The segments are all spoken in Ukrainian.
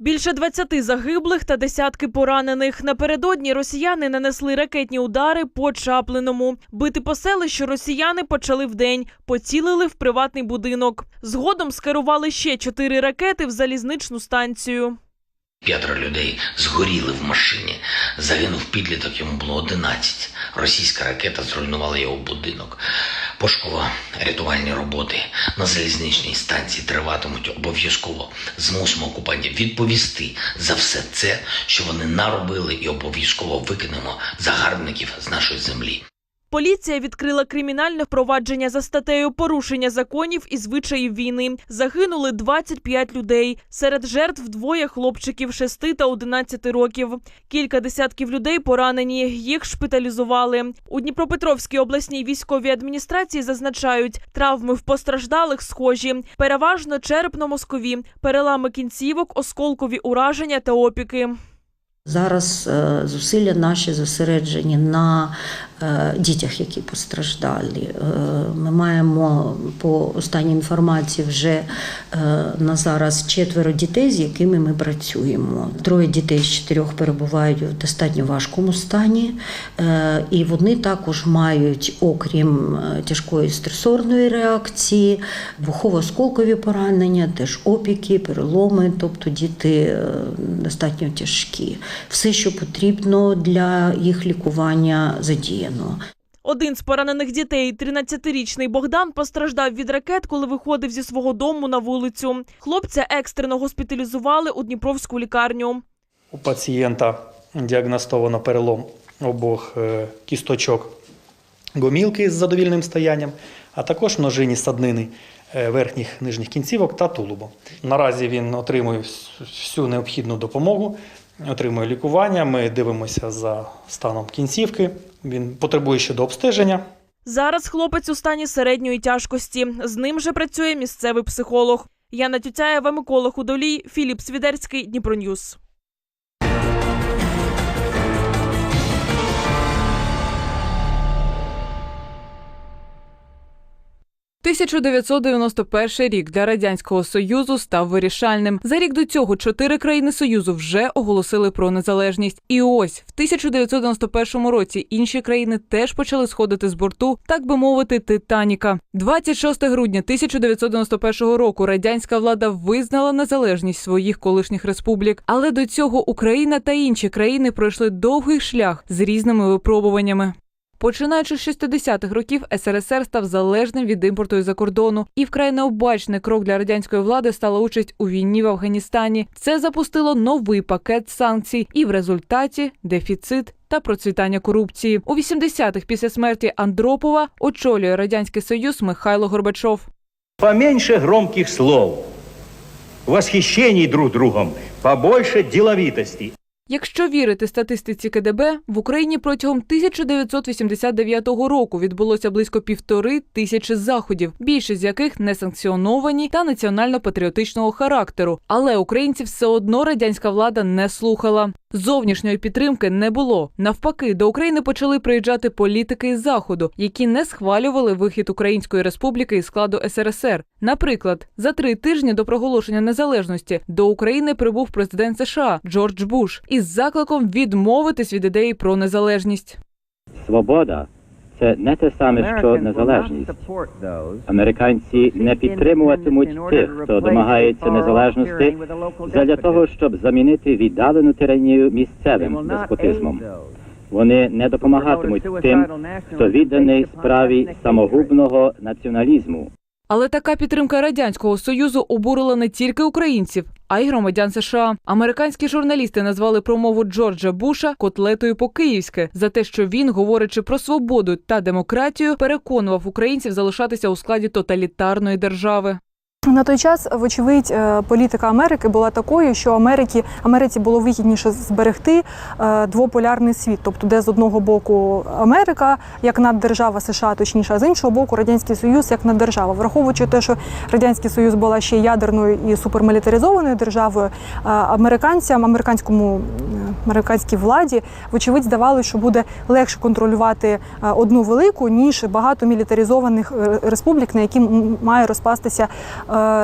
Більше 20 загиблих та десятки поранених. Напередодні росіяни нанесли ракетні удари по Чаплиному. Бити по селищу росіяни почали вдень, поцілили в приватний будинок. Згодом скерували ще чотири ракети в залізничну станцію. П'ятеро людей згоріли в машині. Загинув підліток, йому було 11. Російська ракета зруйнувала його будинок. Пошуково-рятувальні роботи на залізничній станції триватимуть обов'язково. Змусимо окупантів відповісти за все це, що вони наробили, і обов'язково викинемо загарбників з нашої землі. Поліція відкрила кримінальне впровадження за статтею порушення законів і звичаїв війни. Загинули 25 людей. Серед жертв двоє хлопчиків 6 та 11 років. Кілька десятків людей поранені. Їх шпиталізували. У Дніпропетровській обласній військовій адміністрації зазначають, травми в постраждалих схожі, переважно черепно-мозкові, перелами кінцівок, осколкові ураження та опіки. Зараз е, зусилля наші зосереджені на дітях, які постраждалі. Е, Ми маємо по останній інформації вже е, на зараз четверо дітей, з якими ми працюємо. Троє дітей з чотирьох перебувають в достатньо важкому стані, е, і вони також мають, окрім е, тяжкої стресорної реакції, вухово-осколкові поранення, теж опіки, переломи, тобто діти е, достатньо тяжкі. Все, що потрібно для їх лікування, задіяно. Один з поранених дітей, 13-річний Богдан, постраждав від ракет, коли виходив зі свого дому на вулицю. Хлопця екстрено госпіталізували у Дніпровську лікарню. У пацієнта діагностовано перелом обох е, кісточок гомілки з задовільним стоянням, а також множинні саднини е, верхніх нижніх кінцівок та тулуба. Наразі він отримує всю необхідну допомогу, отримує лікування. Ми дивимося за станом кінцівки. Він потребує ще до обстеження. Зараз хлопець у стані середньої тяжкості. З ним же працює місцевий психолог. Яна Тютяєва, Микола Худолій, Філіп Свідерський, Дніпроньюз. 1991 рік для радянського союзу став вирішальним. За рік до цього чотири країни союзу вже оголосили про незалежність. І ось в 1991 році інші країни теж почали сходити з борту, так би мовити, Титаніка. 26 грудня 1991 року радянська влада визнала незалежність своїх колишніх республік. Але до цього Україна та інші країни пройшли довгий шлях з різними випробуваннями. Починаючи з 60-х років, СРСР став залежним від імпорту із-за кордону, і вкрай необачний крок для радянської влади стала участь у війні в Афганістані. Це запустило новий пакет санкцій, і в результаті дефіцит та процвітання корупції. У 80-х після смерті Андропова очолює радянський союз Михайло Горбачов. Поменьше громких слов, восхищений друг другом, побольше деловитости. Якщо вірити статистиці КДБ, в Україні протягом 1989 року відбулося близько півтори тисячі заходів, більшість з яких не санкціоновані та національно-патріотичного характеру. Але українців все одно радянська влада не слухала. Зовнішньої підтримки не було. Навпаки, до України почали приїжджати політики із заходу, які не схвалювали вихід Української республіки із складу СРСР. Наприклад, за три тижні до проголошення незалежності до України прибув президент США Джордж Буш із закликом відмовитись від ідеї про незалежність. Свобода це не те саме, що незалежність. Американці не підтримуватимуть тих, хто домагається незалежності, задля того, щоб замінити віддалену тиранію місцевим деспотизмом. Вони не допомагатимуть тим, хто відданий справі самогубного націоналізму. Але така підтримка радянського союзу обурила не тільки українців, а й громадян США. Американські журналісти назвали промову Джорджа Буша котлетою по-київськи за те, що він, говорячи про свободу та демократію, переконував українців залишатися у складі тоталітарної держави. На той час, вочевидь, е, політика Америки була такою, що Америці, Америці було вигідніше зберегти е, двополярний світ, тобто, де з одного боку Америка як наддержава США, точніше, а з іншого боку Радянський Союз як наддержава. Враховуючи те, що Радянський Союз була ще ядерною і супермілітаризованою державою, е, американцям, американському американській владі, вочевидь, здавалося, що буде легше контролювати одну велику ніж багато мілітаризованих республік, на які має розпастися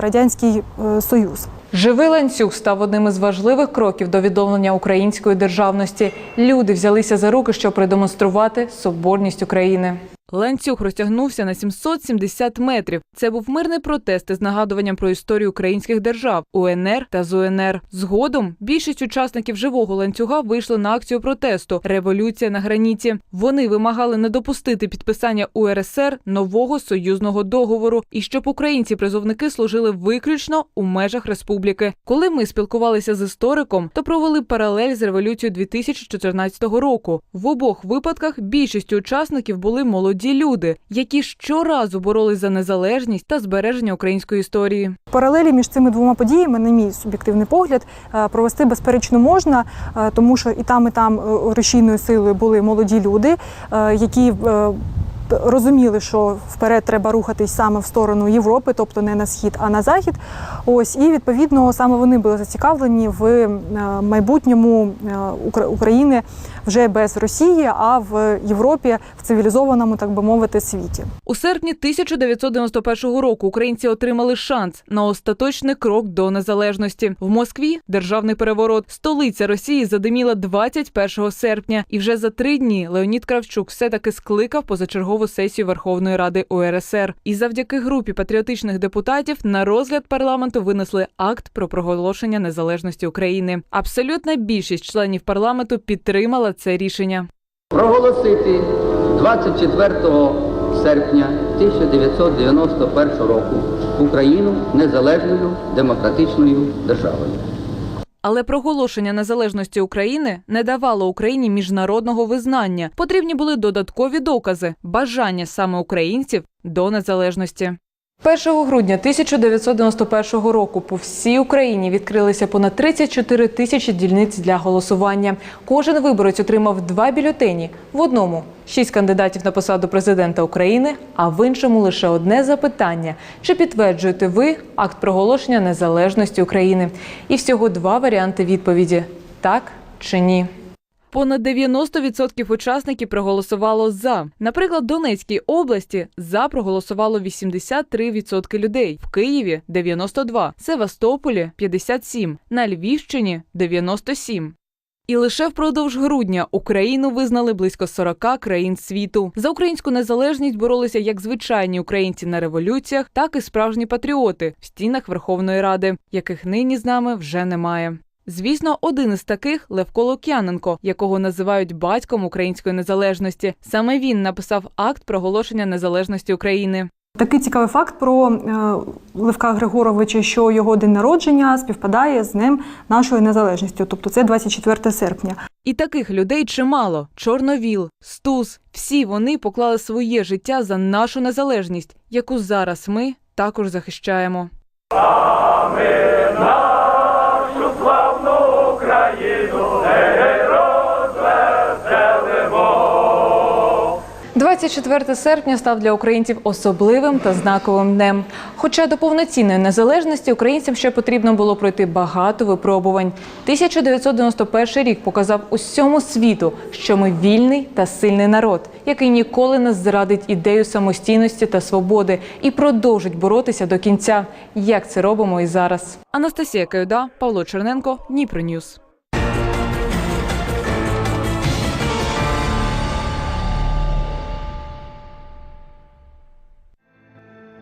радянський е, союз. Живий ланцюг став одним із важливих кроків до відновлення української державності. Люди взялися за руки, щоб продемонструвати соборність України. Ланцюг розтягнувся на 770 метрів. Це був мирний протест із нагадуванням про історію українських держав УНР та ЗУНР. Згодом більшість учасників живого ланцюга вийшли на акцію протесту Революція на граніті. Вони вимагали не допустити підписання УРСР нового союзного договору і щоб українці-призовники служили виключно у межах республіки. Коли ми спілкувалися з істориком, то провели паралель з революцією 2014 року. В обох випадках більшість учасників були молоді люди, які щоразу боролись за незалежність та збереження української історії. Паралелі між цими двома подіями, на мій суб'єктивний погляд, е, провести безперечно можна, е, тому що і там, і там е, рушійною силою були молоді люди, які розуміли, що вперед треба рухатись саме в сторону Європи, тобто не на схід, а на захід. Ось і відповідно саме вони були зацікавлені в майбутньому України вже без Росії, а в Європі в цивілізованому, так би мовити, світі. У серпні 1991 року українці отримали шанс на остаточний крок до незалежності. В Москві державний переворот. Столиця Росії задиміла 21 серпня, і вже за три дні Леонід Кравчук все таки скликав позачергову сесію Верховної Ради УРСР. І завдяки групі патріотичних депутатів на розгляд парламенту винесли акт про проголошення незалежності України. Абсолютна більшість членів парламенту підтримала це рішення. проголосити 24 серпня 1991 року Україну незалежною демократичною державою. Але проголошення незалежності України не давало Україні міжнародного визнання. Потрібні були додаткові докази, бажання саме українців до незалежності. 1 грудня 1991 року по всій Україні відкрилися понад 34 тисячі дільниць для голосування. Кожен виборець отримав два бюлетені. В одному шість кандидатів на посаду президента України, а в іншому лише одне запитання: чи підтверджуєте ви акт проголошення незалежності України? І всього два варіанти відповіді: так чи ні. Понад 90% учасників проголосувало за. Наприклад, в Донецькій області за проголосувало 83% людей, в Києві 92, Севастополі 57, на Львівщині 97. І лише впродовж грудня Україну визнали близько 40 країн світу. За українську незалежність боролися як звичайні українці на революціях, так і справжні патріоти в стінах Верховної Ради, яких нині з нами вже немає. Звісно, один із таких Левко Лук'яненко, якого називають батьком української незалежності. Саме він написав акт проголошення незалежності України. Такий цікавий факт про е, Левка Григоровича, що його день народження співпадає з днем нашої незалежності, тобто це 24 серпня. І таких людей чимало: Чорновіл, Стус. Всі вони поклали своє життя за нашу незалежність, яку зараз ми також захищаємо. 24 серпня став для українців особливим та знаковим днем. Хоча до повноцінної незалежності українцям ще потрібно було пройти багато випробувань. 1991 рік показав усьому світу, що ми вільний та сильний народ, який ніколи не зрадить ідею самостійності та свободи і продовжить боротися до кінця, як це робимо і зараз. Анастасія Каюда, Павло Черненко, Дніпро Ньюс.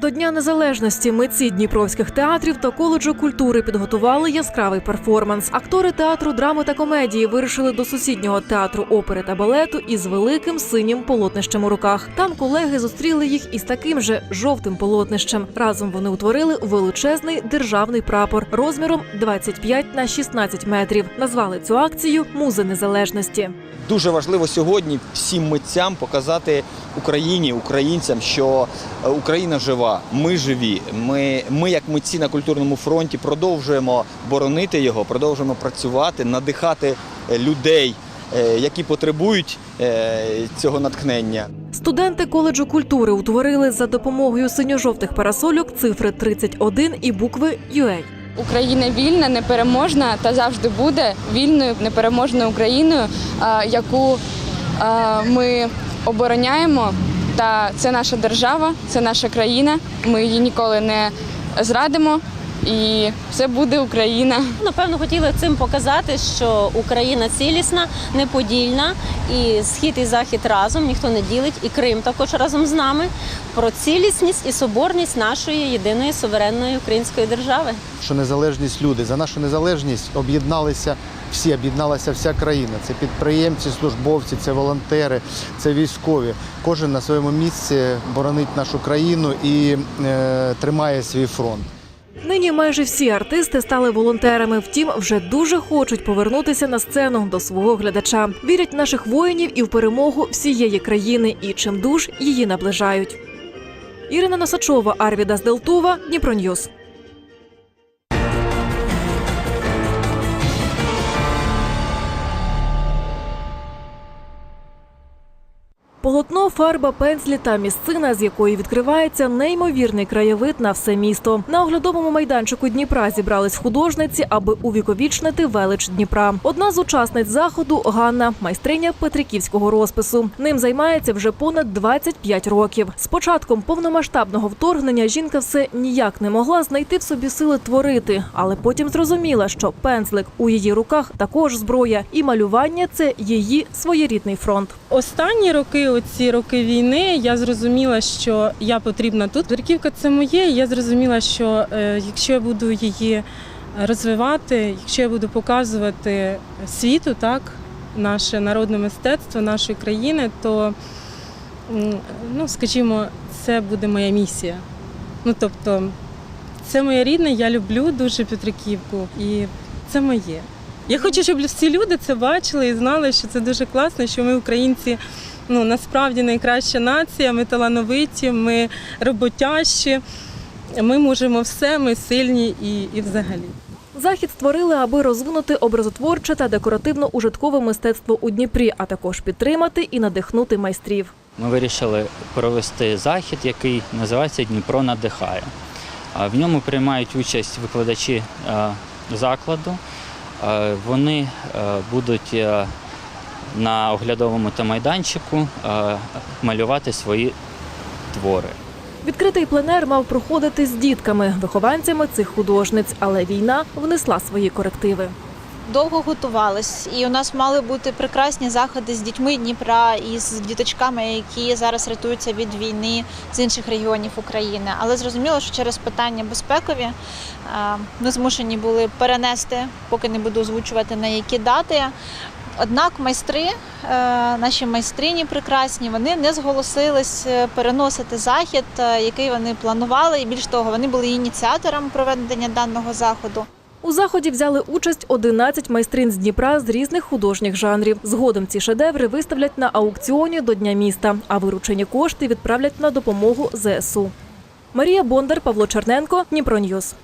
До Дня Незалежності митці дніпровських театрів та коледжу культури підготували яскравий перформанс. Актори театру драми та комедії вирушили до сусіднього театру опери та балету із великим синім полотнищем у руках. Там колеги зустріли їх із таким же жовтим полотнищем. Разом вони утворили величезний державний прапор розміром 25 на 16 метрів. Назвали цю акцію Музи незалежності. Дуже важливо сьогодні всім митцям показати Україні, українцям, що е, Україна жива, ми живі. Ми, ми, як митці на культурному фронті, продовжуємо боронити його, продовжуємо працювати, надихати е, людей, е, які потребують е, цього натхнення. Студенти коледжу культури утворили за допомогою синьо-жовтих парасольок цифри 31 і букви UA. Україна вільна, непереможна та завжди буде вільною, непереможною Україною, яку ми обороняємо. Та це наша держава, це наша країна. Ми її ніколи не зрадимо. і все буде Україна. Напевно, хотіли цим показати, що Україна цілісна, неподільна, і схід і захід разом ніхто не ділить, і Крим також разом з нами про цілісність і соборність нашої єдиної суверенної української держави. що незалежність люди. За нашу незалежність об'єдналися всі, об'єдналася вся країна. Це підприємці, службовці, це волонтери, це військові. Кожен на своєму місці боронить нашу країну і е, тримає свій фронт. Нині майже всі артисти стали волонтерами. Втім, вже дуже хочуть повернутися на сцену до свого глядача. Вірять в наших воїнів і в перемогу всієї країни, і чим дуж її наближають. Ірина Носачова, Арвіда Зделтува, Дніпроньюз. Полотно, фарба, пензлі та місцина, з якої відкривається неймовірний краєвид на все місто. На оглядовому майданчику Дніпра зібрались художниці, аби увіковічнити велич Дніпра. Одна з учасниць заходу Ганна, майстриня петриківського розпису. Ним займається вже понад 25 років. З початком повномасштабного вторгнення жінка все ніяк не могла знайти в собі сили творити, але потім зрозуміла, що пензлик у її руках також зброя, і малювання це її своєрідний фронт. Останні роки, оці роки війни, я зрозуміла, що я потрібна тут. Берківка це моє. і Я зрозуміла, що е, якщо я буду її розвивати, якщо я буду показувати світу, так, наше народне мистецтво нашої країни, то ну, скажімо, це буде моя місія. Ну тобто, це моє рідне, я люблю дуже Петриківку, і це моє. Я хочу, щоб всі люди це бачили і знали, що це дуже класно, що ми, українці, ну насправді найкраща нація, ми талановиті, ми роботящі, ми можемо все, ми сильні і, і взагалі. Захід створили, аби розвинути образотворче та декоративно-ужиткове мистецтво у Дніпрі, а також підтримати і надихнути майстрів. Ми вирішили провести захід, який називається Дніпро надихає. В ньому приймають участь викладачі е, закладу. Е, Вони е, будуть на оглядовому та майданчику е, малювати свої твори. Відкритий пленер мав проходити з дітками, вихованцями цих художниць, але війна внесла свої корективи. довго готувались, і у нас мали бути прекрасні заходи з дітьми Дніпра і з діточками, які зараз рятуються від війни з інших регіонів України. Але зрозуміло, що через питання безпекові е, ми змушені були перенести, поки не буду озвучувати на які дати. Однак майстри, е, наші майстрині прекрасні, вони не зголосились е, переносити захід, е, який вони планували. І більш того, вони були ініціатором проведення даного заходу. У заході взяли участь 11 майстрин з Дніпра з різних художніх жанрів. Згодом ці шедеври виставлять на аукціоні до Дня міста, а виручені кошти відправлять на допомогу ЗСУ. Марія Бондар, Павло Черненко, Дніпроньюз.